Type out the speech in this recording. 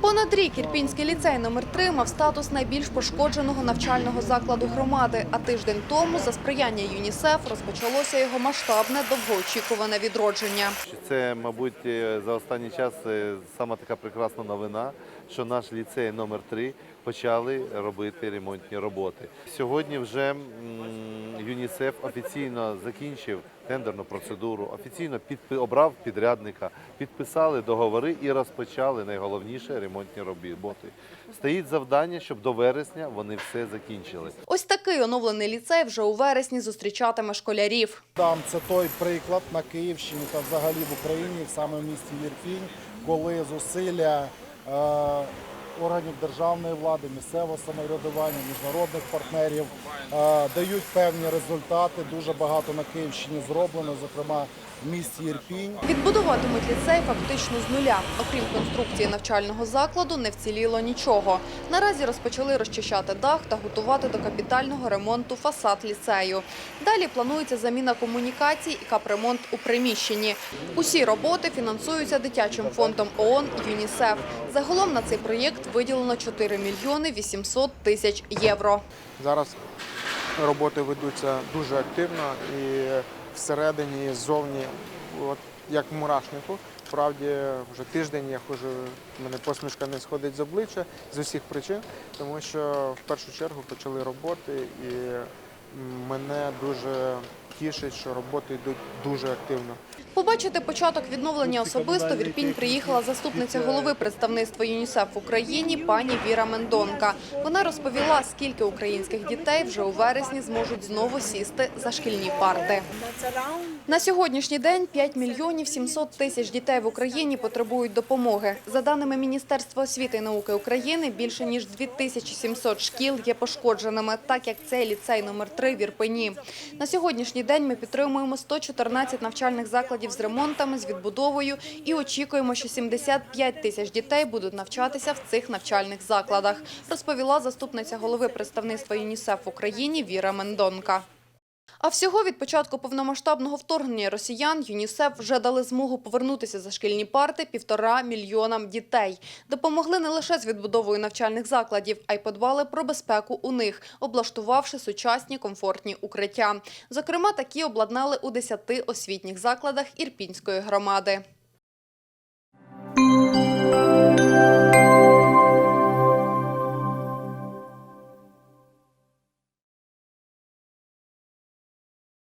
Понад рік Ірпінський ліцей номер 3 мав статус найбільш пошкодженого навчального закладу громади. А тиждень тому за сприяння ЮНІСЕФ розпочалося його масштабне довгоочікуване відродження. Це, мабуть, е, за останній час е, сама така прекрасна новина, що наш ліцей номер 3 почали робити ремонтні роботи. Сьогодні вже ЮНІСЕФ офіційно закінчив тендерну процедуру, офіційно підпи- обрав підрядника, підписали договори і розпочали найголовніше ремонтні роботи. Стоїть завдання, щоб до вересня вони все закінчили. Ось такий оновлений ліцей вже у вересні зустрічатиме школярів. Там це той приклад на Київщині та взагалі в Україні, саме в місті Єрпінь, коли зусилля е, органів державної влади, місцевого самоврядування, міжнародних партнерів е, дають певні результати. Дуже багато на Київщині зроблено, зокрема в місті Ірпінь. Відбудуватимуть ліцей фактично з нуля. Окрім конструкції навчального закладу, не вціліло нічого. Наразі розпочали розчищати дах та готувати до капітального ремонту фасад ліцею. Далі планується заміна комунікацій і капремонт у приміщенні. Усі роботи фінансуються дитячим фондом ООН «ЮНІСЕФ». Загалом на цей проєкт виділено 4 мільйони 800 тисяч євро. Зараз роботи ведуться дуже активно і всередині, і ззовні, от як в мурашнику. Справді вже тиждень я ходжу, в мене посмішка не сходить з обличчя з усіх причин, тому що в першу чергу почали роботи, і мене дуже тішить, що роботи йдуть дуже активно. Побачити початок відновлення особисто в Ірпінь приїхала заступниця голови представництва ЮНІСЕФ в Україні пані Віра Мендонка. Вона розповіла, скільки українських дітей вже у вересні зможуть знову сісти за шкільні парти. На сьогоднішній день 5 мільйонів 700 тисяч дітей в Україні потребують допомоги. За даними Міністерства освіти і науки України, більше ніж 2700 шкіл є пошкодженими, так як цей ліцей номер 3 в Ірпені. На сьогоднішній день ми підтримуємо 114 навчальних закладів з ремонтами, з відбудовою і очікуємо, що 75 тисяч дітей будуть навчатися в цих навчальних закладах, розповіла заступниця голови представництва ЮНІСЕФ в Україні Віра Мендонка. А всього від початку повномасштабного вторгнення росіян ЮНІСЕФ вже дали змогу повернутися за шкільні парти півтора мільйонам дітей. Допомогли не лише з відбудовою навчальних закладів, а й подбали про безпеку у них, облаштувавши сучасні комфортні укриття. Зокрема, такі обладнали у 10 освітніх закладах Ірпінської громади.